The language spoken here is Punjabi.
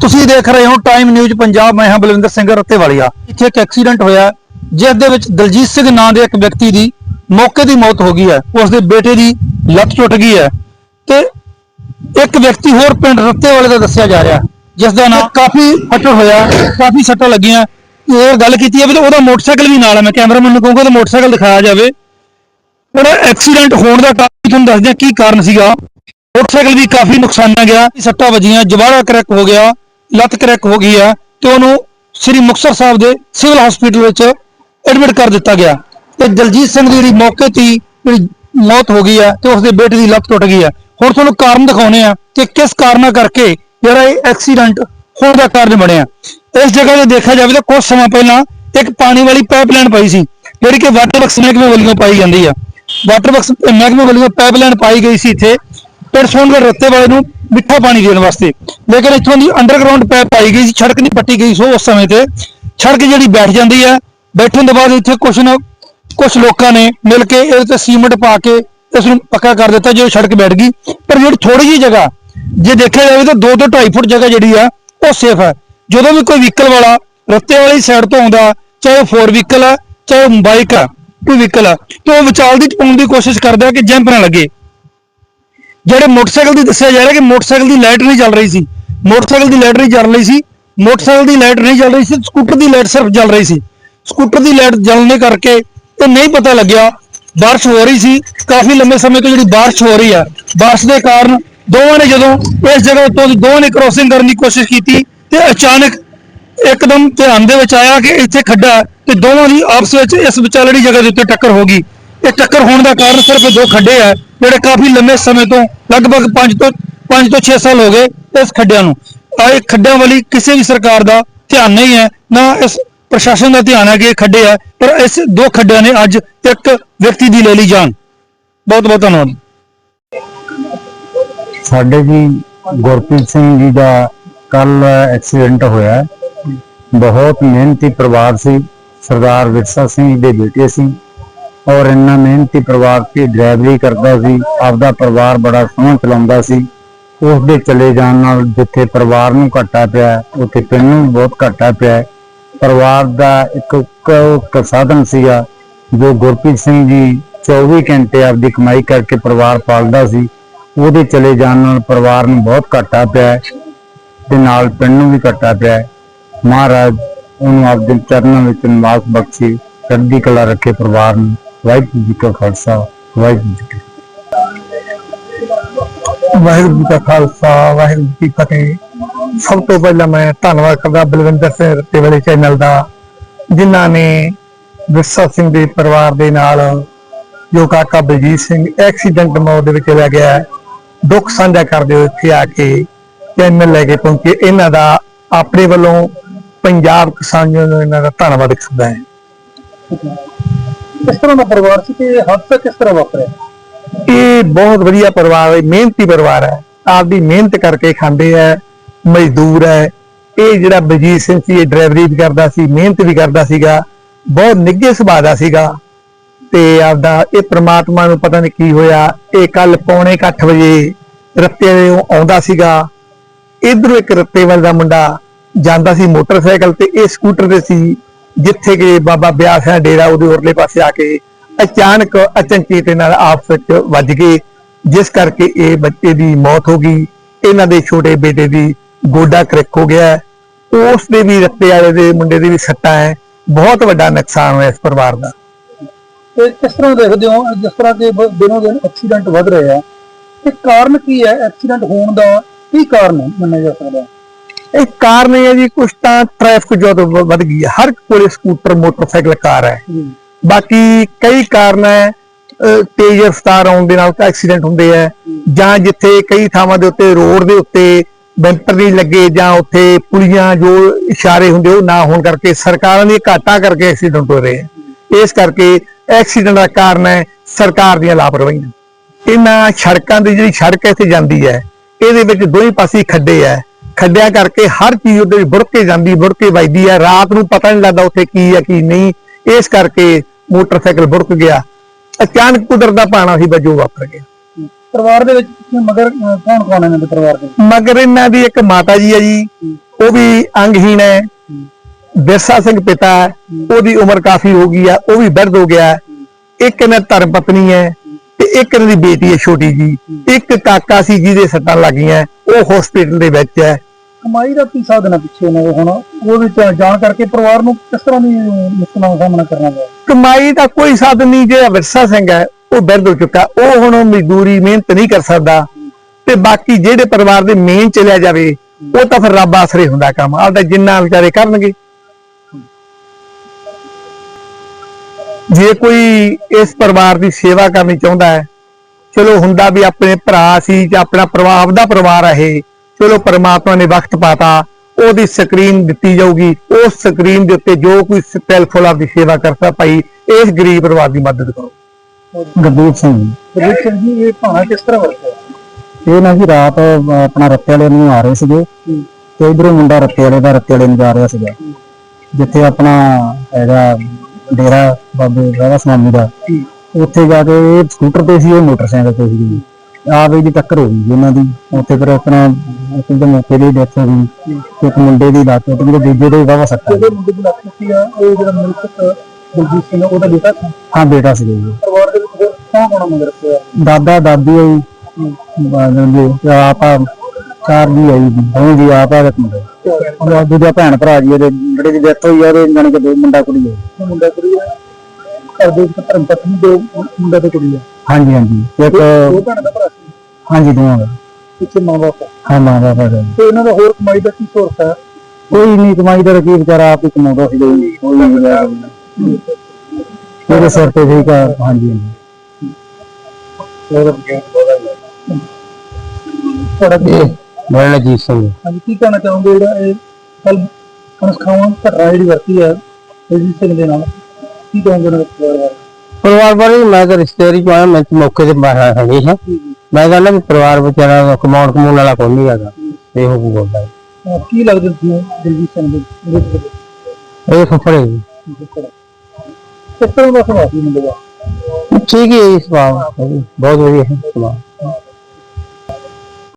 ਤੁਸੀਂ ਦੇਖ ਰਹੇ ਹੋ ਟਾਈਮ ਨਿਊਜ਼ ਪੰਜਾਬ, ਮੈਂ ਹਾਂ ਬਲਵਿੰਦਰ ਸਿੰਘ ਰੱਤੇਵਾਲੀਆ। ਇੱਥੇ ਇੱਕ ਐਕਸੀਡੈਂਟ ਹੋਇਆ ਜਿਸ ਦੇ ਵਿੱਚ ਦਲਜੀਤ ਸਿੰਘ ਨਾਂ ਦੇ ਇੱਕ ਵਿਅਕਤੀ ਦੀ ਮੌਕੇ ਦੀ ਮੌਤ ਹੋ ਗਈ ਹੈ। ਉਸ ਦੇ ਬੇਟੇ ਦੀ ਲੱਤ ਟੁੱਟ ਗਈ ਹੈ ਤੇ ਇੱਕ ਵਿਅਕਤੀ ਹੋਰ ਪਿੰਡ ਰੱਤੇਵਾਲੇ ਦਾ ਦੱਸਿਆ ਜਾ ਰਿਹਾ ਜਿਸ ਦਾ ਨਾਂ ਕਾਫੀ ਫੱਟੜ ਹੋਇਆ ਕਾਫੀ ਸੱਟਾਂ ਲੱਗੀਆਂ ਇਹ ਗੱਲ ਕੀਤੀ ਹੈ ਵੀ ਉਹਦਾ ਮੋਟਰਸਾਈਕਲ ਵੀ ਨਾਲ ਹੈ। ਮੈਂ ਕੈਮਰਾਮੈਨ ਨੂੰ ਕਹੂੰਗਾ ਉਹਦਾ ਮੋਟਰਸਾਈਕਲ ਦਿਖਾਇਆ ਜਾਵੇ। ਉਹਦਾ ਐਕਸੀਡੈਂਟ ਹੋਣ ਦਾ ਕਾਰਨ ਤੁਹਾਨੂੰ ਦੱਸਦੇ ਕੀ ਕਾਰਨ ਸੀਗਾ? ਮੋਟਰਸਾਈਕਲ ਵੀ ਕਾਫੀ ਨੁਕਸਾਨਿਆ ਗਿਆ ਸੱਟਾਂ ਵੱਜੀਆਂ, ਜਵਾੜਾ ਕਰੈਕ ਹੋ ਗਿਆ, ਲੱਤ ਕਰੈਕ ਹੋ ਗਈ ਹੈ ਤੇ ਉਹਨੂੰ ਸ੍ਰੀ ਮੁਕਤਸਰ ਸਾਹਿਬ ਦੇ ਸਿਵਲ ਹਸਪੀਟਲ ਵਿੱਚ ਐਡਮਿਟ ਕਰ ਦਿੱਤਾ ਗਿਆ। ਤੇ ਦਲਜੀਤ ਸਿੰਘ ਦੀ ਜਿਹੜੀ ਮੌਕੇ ਤੇ ਜਿਹੜੀ ਮੌਤ ਹੋ ਗਈ ਹੈ ਤੇ ਉਸਦੇ ਬੇਟੇ ਦੀ ਲੱਤ ਟੁੱਟ ਗਈ ਹੈ ਹੁਣ ਤੁਹਾਨੂੰ ਕਾਰਨ ਦਿਖਾਉਣੇ ਆ ਕਿ ਕਿਸ ਕਾਰਨਾਂ ਕਰਕੇ ਜਿਹੜਾ ਇਹ ਐਕਸੀਡੈਂਟ ਹੋਣ ਦਾ ਕਾਰਨ ਬਣਿਆ। ਇਸ ਜਗ੍ਹਾ ਤੇ ਦੇਖਿਆ ਜਾਵੇ ਤਾਂ ਕੁਝ ਸਮਾਂ ਪਹਿਲਾਂ ਇੱਕ ਪਾਣੀ ਵਾਲੀ ਪਾਈਪਲਾਈਨ ਪਾਈ ਸੀ, ਜਿਹੜੀ ਕਿ ਵਾਟਰ ਵਰਕਸ ਮਹਿਕਮੇ ਵੱਲੋਂ ਪਾਈ ਜਾਂਦੀ ਆ। ਵਾਟਰ ਵਰਕਸ ਮਹਿਕਮੇ ਵੱਲੋਂ ਪਾਈਪਲਾਈਨ ਪਾਈ ਗਈ ਸੀ ਇੱਥੇ। ਪਰਸੋਂ ਰੱਤੇ ਵਾਲੇ ਨੂੰ ਮਿੱਠਾ ਪਾਣੀ ਦੇਣ ਵਾਸਤੇ। ਲੇਕਿਨ ਇੱਥੋਂ ਦੀ ਅੰਡਰਗਰਾਉਂਡ ਪੈਪ ਪਾਈ ਗਈ ਸੀ, ਸੜਕ ਨਹੀਂ ਪੱਟੀ ਗਈ ਸੋ ਉਸ ਸਮੇਂ ਤੇ। ਸੜਕ ਜਿਹੜੀ ਬੈਠ ਜਾਂਦੀ ਹੈ, ਬੈਠਣ ਤੋਂ ਬਾਅਦ ਇੱਥੇ ਕੁਛ ਨਾ ਕੁਝ ਲੋਕਾਂ ਨੇ ਮਿਲ ਕੇ ਇਹਦੇ ਤੇ ਸੀਮੈਂਟ ਪਾ ਕੇ ਇਸ ਨੂੰ ਪੱਕਾ ਕਰ ਦਿੱਤਾ, ਜਦੋਂ ਸੜਕ ਬੈਠ ਗਈ। ਪਰ ਜਿਹੜੀ ਥੋੜੀ ਜਿਹੀ ਜਗ੍ਹਾ, ਜੇ ਦੇਖਿਆ ਜਾਵੇ ਤਾਂ 2 ਤੋਂ 2.5 ਫੁੱਟ ਜਗ੍ਹਾ ਜਿਹੜੀ ਆ, ਉਹ ਸੇਫ ਹੈ। ਜਦੋਂ ਵੀ ਕੋਈ ਵਹੀਕਲ ਵਾਲਾ ਰੱਤੇ ਵਾਲੀ ਸਾਈਡ ਤੋਂ ਆਉਂਦਾ, ਚਾਹੇ ਉਹ 4 ਵਹੀਕਲ ਆ, ਚਾਹੇ ਉਹ ਬਾਈਕ ਆ ਕੋਈ ਵਹੀਕਲ ਆ, ਤੇ ਉਹ ਵਿਚਾਲ ਦੀ ਪਾਉਣ ਦੀ ਕੋਸ਼ਿਸ਼ ਕਰਦਾ ਕਿ ਜੈਂਪ ਨਾ ਲੱਗੇ। ਜਿਹੜੇ ਮੋਟਰਸਾਈਕਲ ਦੀ ਦੱਸਿਆ ਜਾ ਰਿਹਾ ਕਿ ਮੋਟਰਸਾਈਕਲ ਦੀ ਲਾਈਟ ਨਹੀਂ ਚੱਲ ਰਹੀ ਸੀ। ਮੋਟਰਸਾਈਕਲ ਦੀ ਲਾਈਟ ਨਹੀਂ ਚੱਲ ਰਹੀ ਸੀ। ਮੋਟਰਸਾਈਕਲ ਦੀ ਲਾਈਟ ਨਹੀਂ ਚੱਲ ਰਹੀ ਸੀ, ਸਕੂਟਰ ਦੀ ਲਾਈਟ ਸਿਰਫ ਚੱਲ ਰਹੀ ਸੀ। ਸਕੂਟਰ ਦੀ ਲਾਈਟ ਜਲਣੇ ਕਰਕੇ ਇਹ ਨਹੀਂ ਪਤਾ ਲੱਗਿਆ, ਬਾਰਿਸ਼ ਹੋ ਰਹੀ ਸੀ। ਕਾਫੀ ਲੰਬੇ ਸਮੇਂ ਤੋਂ ਜਿਹੜੀ ਬਾਰਿਸ਼ ਹੋ ਰਹੀ ਆ, ਬਾਰਿਸ਼ ਦੇ ਕਾਰਨ ਦੋਵਾਂ ਨੇ ਜਦੋਂ ਇਸ ਜਗ੍ਹਾ ਤੋਂ ਦੋਵਾਂ ਨੇ ਕ੍ਰੋਸਿੰਗ ਕਰਨ ਦੀ ਕੋਸ਼ਿਸ਼ ਕੀਤੀ ਤੇ ਅਚਾਨਕ ਇੱਕਦਮ ਧਿਆਨ ਦੇ ਵਿੱਚ ਆਇਆ ਕਿ ਇੱਥੇ ਖੱਡਾ ਤੇ ਦੋਵਾਂ ਦੀ ਆਪਸ ਵਿੱਚ ਇਸ ਵਿਚਾਲੜੀ ਜਗ੍ਹਾ ਦੇ ਉੱਤੇ ਟੱਕਰ ਹੋ ਗਈ। ਇਹ ਟੱਕਰ ਹੋਣ ਦਾ ਕਾਰਨ ਸਿਰਫ ਦੋ ਖੱਡੇ ਆ। ਜਿਹੜੇ ਕਾਫੀ ਲੰਬੇ ਸਮੇਂ ਤੋਂ, ਲਗਭਗ 5 ਤੋਂ 5 ਤੋਂ 6 ਸਾਲ ਹੋ ਗਏ ਇਸ ਖੱਡਿਆਂ ਨੂੰ। ਆ ਇਹ ਖੱਡਿਆਂ ਵਾਲੀ ਕਿਸੇ ਵੀ ਸਰਕਾਰ ਦਾ ਧਿਆਨ ਨਹੀਂ ਹੈ, ਨਾ ਇਸ ਪ੍ਰਸ਼ਾਸਨ ਦਾ ਧਿਆਨ ਹੈ ਕਿ ਇਹ ਖੱਡੇ ਹੈ ਪਰ ਇਸ ਦੋ ਖੱਡਿਆਂ ਨੇ ਅੱਜ ਇੱਕ ਵਿਅਕਤੀ ਦੀ ਲੈ ਲਈ ਜਾਨ। ਬਹੁਤ ਬਹੁਤ ਧੰਨਵਾਦ। ਸਾਡੇ ਜੀ ਗੁਰਪ੍ਰੀਤ ਸਿੰਘ ਜੀ ਦਾ ਕੱਲ ਐਕਸੀਡੈਂਟ ਹੋਇਆ। ਬਹੁਤ ਮਿਹਨਤੀ ਪਰਿਵਾਰ ਸੀ। ਸਰਦਾਰ ਵਿਰਸਾ ਸਿੰਘ ਦੇ ਬੇਟੇ ਸੀ। ਔਰ ਇੰਨਾ ਮਿਹਨਤੀ ਪਰਿਵਾਰ ਸੀ ਡਰਾਈਵਰੀ ਕਰਦਾ ਸੀ, ਆਪਦਾ ਪਰਿਵਾਰ ਬੜਾ ਸੋਹਣਾ ਚਲਾਉਂਦਾ ਸੀ। ਉਸ ਦੇ ਚਲੇ ਜਾਣ ਨਾਲ ਜਿੱਥੇ ਪਰਿਵਾਰ ਨੂੰ ਘਾਟਾ ਪਿਆ, ਉੱਥੇ ਪਿੰਡ ਨੂੰ ਬਹੁਤ ਘਾਟਾ ਪਿਆ। ਪਰਿਵਾਰ ਦਾ ਇੱਕ ਸਾਧਨ ਸੀਗਾ, ਜੋ ਗੁਰਪ੍ਰੀਤ ਸਿੰਘ ਜੀ 24 ਘੰਟੇ ਆਪਦੀ ਕਮਾਈ ਕਰਕੇ ਪਰਿਵਾਰ ਪਾਲਦਾ ਸੀ। ਉਹਦੇ ਚਲੇ ਜਾਣ ਨਾਲ ਪਰਿਵਾਰ ਨੂੰ ਬਹੁਤ ਘਾਟਾ ਪਿਆ ਹੈ ਤੇ ਨਾਲ ਪਿੰਡ ਨੂੰ ਵੀ ਘਾਟਾ ਪਿਆ। ਮਹਾਰਾਜ ਉਹਨੂੰ ਆਪਦੇ ਚਰਨਾਂ ਵਿੱਚ ਨਿਵਾਸ ਬਖਸ਼ੇ ਚੜ੍ਹਦੀ ਕਲਾ ਰੱਖੇ ਪਰਿਵਾਰ ਨੂੰ। ਵਾਹਿਗੁਰੂ ਜੀ ਕਾ ਖਾਲਸਾ, ਵਾਹਿਗੁਰੂ ਜੀ ਕੀ ਵਾਹਿਗੁਰੂ ਜੀ ਕਾ ਖਾਲਸਾ, ਵਾਹਿਗੁਰੂ ਜੀ ਕੀ ਫਤਿਹ। ਸਭ ਤੋਂ ਪਹਿਲਾਂ ਮੈਂ ਧੰਨਵਾਦ ਕਰਦਾ ਬਲਵਿੰਦਰ ਸਿੰਘ ਰੱਤੇ ਵਾਲੇ ਚੈਨਲ ਦਾ, ਜਿਨ੍ਹਾਂ ਨੇ ਵਿਰਸਾ ਸਿੰਘ ਦੇ ਪਰਿਵਾਰ ਦੇ ਨਾਲ ਜੋ ਕਾਕਾ ਬਲਜੀਤ ਸਿੰਘ ਐਕਸੀਡੈਂਟ ਮੌਤ ਦੇ ਵਿੱਚ ਲੈ ਗਿਆ ਦੁੱਖ ਸਾਂਝਾ ਕਰਦੇ ਹੋਏ ਇੱਥੇ ਆ ਕੇ ਚੈਨਲ ਲੈ ਕੇ ਪਹੁੰਚੇ। ਇਹਨਾਂ ਦਾ ਆਪਣੇ ਵੱਲੋਂ ਪੰਜਾਬ ਕਿਸਾਨ ਯੂਨੀਅਨ ਇਹਨਾਂ ਦਾ ਧੰਨਵਾਦ ਕਰਦਾ ਹੈ। ਕਿਸ ਤਰ੍ਹਾਂ ਦਾ ਪਰਿਵਾਰ ਸੀ ਤੇ ਹਾਦਸਾ ਕਿਸ ਤਰ੍ਹਾਂ ਵਾਪਰਿਆ? ਇਹ ਬਹੁਤ ਵਧੀਆ ਪਰਿਵਾਰ ਹੈ, ਮਿਹਨਤੀ ਪਰਿਵਾਰ ਹੈ। ਆਪਦੀ ਮਿਹਨਤ ਕਰਕੇ ਖਾਂਦੇ ਹੈ, ਮਜ਼ਦੂਰ ਹੈ। ਇਹ ਜਿਹੜਾ ਬਲਜੀਤ ਸਿੰਘ ਸੀ, ਇਹ ਡਰਾਈਵਰੀ ਵੀ ਕਰਦਾ ਸੀ, ਮਿਹਨਤ ਵੀ ਕਰਦਾ ਸੀਗਾ। ਬਹੁਤ ਨਿੱਘੇ ਸੁਭਾਅ ਦਾ ਸੀਗਾ। ਤੇ ਆਪਦਾ ਇਹ ਪ੍ਰਮਾਤਮਾ ਨੂੰ ਪਤਾ ਨਹੀਂ ਕੀ ਹੋਇਆ। ਇਹ ਕੱਲ ਪੌਣੇ 8 ਵਜੇ ਰੱਤੇ ਆਉਂਦਾ ਸੀਗਾ। ਇਧਰੋਂ ਇੱਕ ਰੱਤੇ ਵਾਲ ਦਾ ਮੁੰਡਾ ਜਾਂਦਾ ਸੀ ਮੋਟਰਸਾਈਕਲ ਤੇ, ਇਹ ਸਕੂਟਰ ਤੇ ਸੀ। ਜਿੱਥੇ ਕਿ ਬਾਬਾ ਬਿਆਸ ਹੈ, ਡੇਰਾ ਉਹਦੇ ਉਰਲੇ ਪਾਸੇ ਆ ਕੇ ਅਚਾਨਕ ਅਚਨਚੇਤ ਨਾਲ ਆਪਸ ਵਿੱਚ ਵੱਜ ਗਏ, ਜਿਸ ਕਰਕੇ ਇਹ ਬੱਚੇ ਦੀ ਮੌਤ ਹੋ ਗਈ। ਇਹਨਾਂ ਦੇ ਛੋਟੇ ਬੇਟੇ ਦੀ ਗੋਡਾ ਕਰੈਕ ਹੋ ਗਿਆ। ਉਸ ਦੇ ਵੀ ਰੱਤੇ ਵਾਲੇ ਦੇ ਮੁੰਡੇ ਦੀ ਵੀ ਸੱਟਾਂ ਹੈ। ਬਹੁਤ ਵੱਡਾ ਨੁਕਸਾਨ ਹੋਇਆ ਇਸ ਪਰਿਵਾਰ ਦਾ। ਤੇ ਕਿਸ ਤਰ੍ਹਾਂ ਦੇਖਦੇ ਹੋ, ਜਿਸ ਤਰ੍ਹਾਂ ਕਿ ਦਿਨੋਂ ਦਿਨ ਐਕਸੀਡੈਂਟ ਵੱਧ ਰਹੇ ਆ। ਤੇ ਕਾਰਨ ਕੀ ਹੈ? ਐਕਸੀਡੈਂਟ ਹੋਣ ਦਾ ਕੀ ਕਾਰਨ ਹੈ ਮੰਨਿਆ ਜਾ ਸਕਦਾ ਹੈ? ਇਹ ਕਾਰਨ ਇਹ ਹੈ ਜੀ ਕੁਛ ਤਾਂ ਟ੍ਰੈਫਿਕ ਜਦੋਂ ਵੱਧ ਗਈ ਹੈ। ਹਰ ਕੋਲੇ ਸਕੂਟਰ ਮੋਟਰਸਾਈਕਲ ਕਾਰ ਹੈ। ਬਾਕੀ ਕਈ ਕਾਰਨ ਹੈ ਤੇਜ਼ ਰਫ਼ਤਾਰ ਆਉਣ ਦੇ ਨਾਲ ਐਕਸੀਡੈਂਟ ਹੁੰਦੇ ਆ ਜਾਂ ਜਿੱਥੇ ਕਈ ਥਾਵਾਂ ਦੇ ਉੱਤੇ ਰੋਡ ਦੇ ਉੱਤੇ ਬੈਂਪਰ ਨਹੀਂ ਲੱਗੇ ਜਾਂ ਉੱਥੇ ਪੁਲੀਆਂ ਜੋ ਇਸ਼ਾਰੇ ਹੁੰਦੇ ਉਹ ਨਾ ਹੋਣ ਕਰਕੇ ਸਰਕਾਰਾਂ ਦੀ ਘਾਟਾ ਕਰਕੇ ਐਕਸੀਡੈਂਟ ਹੋ ਰਹੇ ਆ ਇਸ ਕਰਕੇ ਐਕਸੀਡੈਂਟ ਦਾ ਕਾਰਨ ਹੈ ਸਰਕਾਰ ਦੀਆਂ ਲਾਪਰਵਾਹੀਆਂ। ਇਹਨਾਂ ਸੜਕਾਂ ਦੀ ਜਿਹੜੀ ਸੜਕ ਇੱਥੇ ਜਾਂਦੀ ਹੈ ਇਹਦੇ ਵਿੱਚ ਦੋਹੀਂ ਪਾਸੇ ਖੱਡੇ ਹੈ। ਖੱਡਿਆਂ ਕਰਕੇ ਹਰ ਚੀਜ਼ ਉਹਦੇ ਵਿੱਚ ਬੁੜ ਕੇ ਜਾਂਦੀ ਬੁੜ ਕੇ ਵੱਜਦੀ ਹੈ ਰਾਤ ਨੂੰ ਪਤਾ ਨਹੀਂ ਲੱਗਦਾ ਉੱਥੇ ਕੀ ਹੈ ਕੀ ਨਹੀਂ। ਇਸ ਕਰਕੇ ਮੋਟਰਸਾਈਕਲ ਬੁੜਕ ਗਿਆ। ਅਚਾਨਕ ਕੁਦਰਤ ਦਾ ਪਾਣਾ ਸੀ ਵਜੋਂ ਵਾਪਰ ਗਿਆ। ਪਰਿਵਾਰ ਦੇ ਵਿੱਚ ਮਗਰ ਕੌਣ ਕੌਣ ਹੈ ਇਹਨਾਂ ਦੇ ਪਰਿਵਾਰ ਦੇ ਮਗਰ ਇਹਨਾਂ ਦੀ ਇੱਕ ਮਾਤਾ ਜੀ ਹੈ ਜੀ। ਉਹ ਵੀ ਅੰਗਹੀਣ ਹੈ। ਬਿਰਸਾ ਸਿੰਘ ਪਿਤਾ ਹੈ, ਉਹਦੀ ਉਮਰ ਕਾਫੀ ਹੋ ਗਈ ਹੈ ਉਹ ਵੀ ਬਿਰਧ ਹੋ ਗਿਆ। ਇੱਕ ਇਹਨਾਂ ਧਰਮ ਪਤਨੀ ਹੈ ਤੇ ਇੱਕ ਇਹਨਾਂ ਦੀ ਬੇਟੀ ਹੈ ਛੋਟੀ ਜੀ ਇੱਕ ਕਾਕਾ ਸੀ ਜਿਹਦੇ ਸੱਟਾਂ ਲੱਗੀਆਂ। ਉਹ ਹਸਪੀਟਲ ਦੇ ਵਿੱਚ ਹੈ। ਕਮਾਈ ਦਾ ਕੀ ਸਾਧਨ ਹੈ ਪਿੱਛੇ ਨੇ ਹੁਣ? ਉਹ ਵਿੱਚ ਜਾਣ ਕਰਕੇ ਪਰਿਵਾਰ ਨੂੰ ਕਿਸ ਤਰ੍ਹਾਂ ਦੀ ਮੁਸ਼ਕਲਾਂ ਦਾ ਸਾਹਮਣਾ ਕਰਨਾ ਪਿਆ? ਕਮਾਈ ਦਾ ਕੋਈ ਸਾਧਨ ਨਹੀਂ, ਜਿਹੜਾ ਵਿਰਸਾ ਸਿੰਘ ਹੈ, ਉਹ ਬਿਰਧ ਹੋ ਚੁੱਕਾ। ਉਹ ਹੁਣ ਮਜ਼ਦੂਰੀ, ਮਿਹਨਤ ਨਹੀਂ ਕਰ ਸਕਦਾ। ਤੇ ਬਾਕੀ ਜਿਹੜੇ ਪਰਿਵਾਰ ਦੇ ਮੇਨ ਚਲਿਆ ਜਾਵੇ, ਉਹ ਤਾਂ ਫਿਰ ਰੱਬ ਆਸਰੇ ਹੁੰਦਾ ਕੰਮ। ਆਪਦਾ ਜਿੰਨਾ ਵਿਚਾਰੇ ਕਰਨਗੇ। ਜੇ ਕੋਈ ਇਸ ਪਰਿਵਾਰ ਦੀ ਸੇਵਾ ਕਰਨੀ ਚਾਹੁੰਦਾ ਹੈ, ਚਲੋ ਹੁੰਦਾ ਵੀ ਆਪਣੇ ਭਰਾ ਸੀ ਜਾਂ ਆਪਣਾ ਪਰਿਵਾਰ ਦਾ ਪਰਿਵਾਰ ਹੈ ਚਲੋ ਪਰਮਾਤਮਾ ਨੇ ਵਕਤ ਪਾਤਾ ਉਹਦੀ ਸਕਰੀਨ ਦਿੱਤੀ ਜਾਊਗੀ। ਉਸ ਸਕਰੀਨ ਦੇ ਉੱਤੇ ਜੋ ਕੋਈ ਸਪੈਲਫੁਲ ਆਪਦੀ ਸੇਵਾ ਕਰਦਾ ਭਾਈ ਇਸ ਗਰੀਬ ਪਰਿਵਾਰ ਦੀ ਮਦਦ ਕਰੋ। ਗੁਰਦੀਪ ਸਿੰਘ ਜੀ। ਗੁਰਦੀਪ ਸਿੰਘ ਜੀ ਇਹ ਭਾਣਾ ਕਿਸ ਤਰ੍ਹਾਂ ਵਰਤਿਆ? ਇਹ ਨਾ ਜੀ ਰਾਤ ਆਪਣਾ ਰੱਤੇ ਵਾਲੇ ਨੂੰ ਆ ਰਹੇ ਸੀਗੇ ਤੇ ਇਧਰੋਂ ਮੁੰਡਾ ਰੱਤੇ ਵਾਲੇ ਦਾ ਰੱਤੇ ਵਾਲੇ ਨੂੰ ਜਾ ਰਿਹਾ ਸੀਗਾ। ਜਿੱਥੇ ਆਪਣਾ ਹੈਗਾ ਡੇਰਾ ਬਾਬੇ ਰਾਵਾ ਸਵਾਮੀ ਦਾ। ਉੱਥੇ ਜਾ ਕੇ ਇਹ ਸਕੂਟਰ ਤੇ ਸੀ ਇਹ ਮੋਟਰਸਾਈਕਲ ਤੇ ਸੀ। ਆਪ ਇਹਦੀ ਟੱਕਰ ਹੋ ਗਈ ਜੀ ਇਹਨਾਂ ਦੀ। ਉੱਥੇ ਫਿਰ ਆਪਣਾ ਇੱਕ ਦੇ ਮੌਕੇ ਦੀ ਡੈਥ ਹੋ ਗਈ। ਤੇ ਇੱਕ ਮੁੰਡੇ ਦੀ ਲੱਤ ਤੇ ਦੂਜੇ ਦੇ ਵਾਵਾ ਸੱਟਾ ਜਿਹੜੇ ਮੁੰਡੇ ਦੀ ਲੱਤ ਆ ਉਹ ਜਿਹੜਾ ਮ੍ਰਿਤਕ ਦਲਜੀਤ ਸਿੰਘ ਉਹਦਾ ਬੇਟਾ ਸੀ? ਹਾਂ ਬੇਟਾ ਜੀ। ਪਰਿਵਾਰ ਦੇ ਵਿੱਚ ਹੋਰ ਕੌਣ ਕੌਣ ਮਗਰ ਪਿਆ ਦਾਦਾ ਦਾਦੀ ਆਈ ਬਾਦਲ ਜੀ ਆਪ ਚਾਰ ਜੀ ਆਈ ਦੋਵੇਂ ਜੀ ਆਪ ਇੱਕ ਮੁੰਡਾ। ਉਹ ਦੂਜਾ ਭੈਣ ਭਰਾ ਜੀ ਇਹਦੇ ਜਿਹੜੇ ਦੀ ਡੈਥ ਹੋਈ ਆ ਉਹਦੇ ਜਾਣੀ ਕਿ ਦੋ ਮੁੰਡਾ ਕੁੜੀ ਹੈ ਮੁੰਡਾ ਕੁੜੀ ਆ। ਘਰ ਦੇ ਧਰਮ ਪਤਨੀ ਦੋ ਮੁੰਡਾ ਤੇ ਕੁੜੀ ਆ। ਹਾਂਜੀ ਹਾਂਜੀ। ਇੱਕ ਦੋ ਭੈਣਾਂ ਦਾ ਭਰਾ ਸੀ। ਹਾਂਜੀ ਦੋਵਾਂ ਦਾ। ਪਿੱਛੇ ਮਾਂ ਬਾਪ ਆ। ਹਾਂ ਮਾਂ ਬਾਪ ਦਾ ਤੇ ਇਹਨਾਂ ਦਾ ਹੋਰ ਕਮਾਈ ਦਾ ਕੀ ਸੋਰਸ ਹੈ? ਕੋਈ ਨਹੀਂ ਕਮਾਈ ਦਾ ਕੀ ਵਿਚਾਰਾ ਆਪ ਹੀ ਕਮਾਉਂਦਾ ਸੀ। ਕੋਈ ਕੋਈ ਨਹੀਂ। ਉਹਦੇ ਸਿਰ ਤੇ ਠੀਕ ਆ। ਹਾਂਜੀ ਹਾਂਜੀ। ਤੁਹਾਡਾ ਕੀ ਮੇਰਾ ਨਾਮ ਜੀਤ ਸਿੰਘ ਹਾਂਜੀ ਕੀ ਕਹਿਣਾ ਚਾਹੋਗੇ? ਜਿਹੜਾ ਇਹ ਕੱਲ ਕਨਸਖਾਵਾਂ ਘਟਨਾ ਜਿਹੜੀ ਵਰਤੀ ਹੈ ਰਜੀਤ ਸਿੰਘ ਦੇ ਨਾਲ ਕੀ ਕਹੋਗੇ ਉਹਨਾਂ ਦੇ ਪਰਿਵਾਰ ਬਾਰੇ? ਪਰਿਵਾਰ ਬਾਰੇ ਮੈਂ ਤਾਂ ਰਿਸ਼ਤੇਦਾਰੀ ਚ ਆਇਆ ਮੈਂ ਤਾਂ ਮੌਕੇ ਤੇ ਬਾਹਰ ਹੈਗੀ ਹਾਂ। ਮੈਂ ਕਹਿੰਦਾ ਵੀ ਪਰਿਵਾਰ ਵਿਚਾਰਾ ਕਮਾਉਣ ਕਮਾਉਣ ਵਾਲਾ ਕੋਈ ਨਹੀਂ ਹੈਗਾ ਇਹੋ ਕੁ ਬੋਲਦਾ ਹੈ। ਅਹ ਕੀ ਲੱਗਦਾ ਸੀ ਦਲਜੀਤ ਸਿੰਘ ਦੇ ਦੇ ਇਹ ਫਫੜੇ ਜੀ। ਕਿਸ ਤਰ੍ਹਾਂ ਦਾ ਸੁਭਾਅ ਸੀ ਮੁੰਡੇ ਦਾ? ਠੀਕ ਹੀ ਹੈ ਇਸ ਵਾਰ ਬਹੁਤ ਵਧੀਆ ਹੈ ਸੁਭਾਅ।